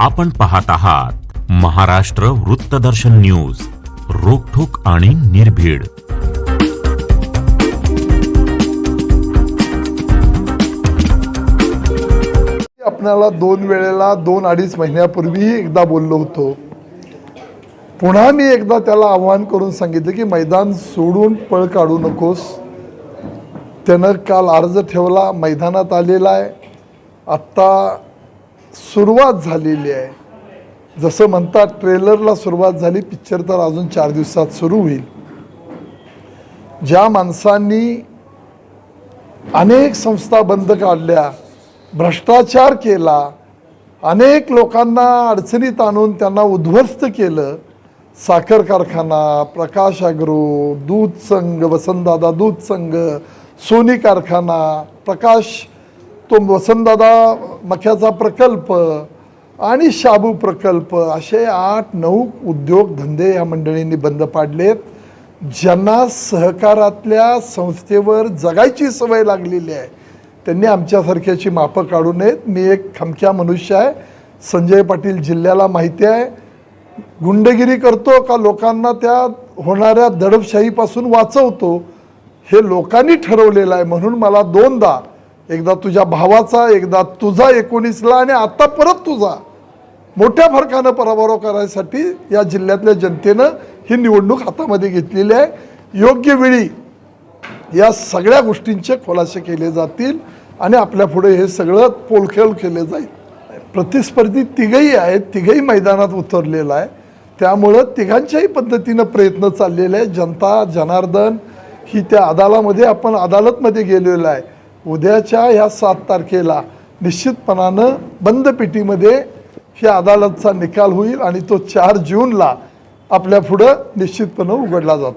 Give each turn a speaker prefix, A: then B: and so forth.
A: आपण पाहत आहात महाराष्ट्र वृत्तदर्शन न्यूज रोखोक आणि निर्भीड.
B: आपणाला दोन वेळेला दोन अडीच महिन्यापूर्वी एकदा बोललो होतो. पुन्हा मी एकदा त्याला आव्हान करून सांगितलं की मैदान सोडून पळ काढू नकोस. त्यानं काल अर्ज ठेवला मैदानात आलेला आहे. आत्ता सुरुवात झालेली आहे. जसं म्हणतात ट्रेलरला सुरुवात झाली पिक्चर तर अजून चार दिवसात सुरू होईल. ज्या माणसांनी अनेक संस्था बंद काढल्या भ्रष्टाचार केला अनेक लोकांना अडचणीत आणून त्यांना उद्ध्वस्त केलं साखर कारखाना प्रकाश अग्रो दूध संघ वसंतदादा दूध संघ सोनी कारखाना प्रकाश तो वसंतदादा मख्याचा प्रकल्प आणि शाबू प्रकल्प असे आठ नऊ उद्योगधंदे या मंडळींनी बंद पाडलेत. ज्यांना सहकारातल्या संस्थेवर जगायची सवय लागलेली आहे त्यांनी आमच्यासारख्याची मापं काढू नयेत. मी एक खमक्या मनुष्य आहे. संजय पाटील जिल्ह्याला माहिती आहे. गुंडगिरी करतो का लोकांना त्या होणाऱ्या दडपशाहीपासून वाचवतो हे लोकांनी ठरवलेलं आहे. म्हणून मला दोनदा एकदा तुझ्या भावाचा एकदा तुझा एकोणीसला आणि आता परत तुझा. मोठ्या फरकानं पराभव करायसाठी या जिल्ह्यातल्या जनतेनं ही निवडणूक हातामध्ये घेतलेली आहे. योग्य वेळी या सगळ्या गोष्टींचे खुलासे केले जातील आणि आपल्या पुढे हे सगळं पोलखेल केले जाईल. प्रतिस्पर्धी तिघही आहेत तिघही मैदानात उतरलेलं आहे. त्यामुळं तिघांच्याही पद्धतीनं प्रयत्न चाललेले आहे जनता जनार्दन ही त्या अदालामध्ये आपण अदालतमध्ये गेलेलो आहे. उद्याच्या ह्या सात तारखेला निश्चितपणानं बंद पेटीमध्ये ह्या अदालतचा निकाल होईल आणि तो चार जूनला आपल्या पुढं निश्चितपणे उघडला जातो.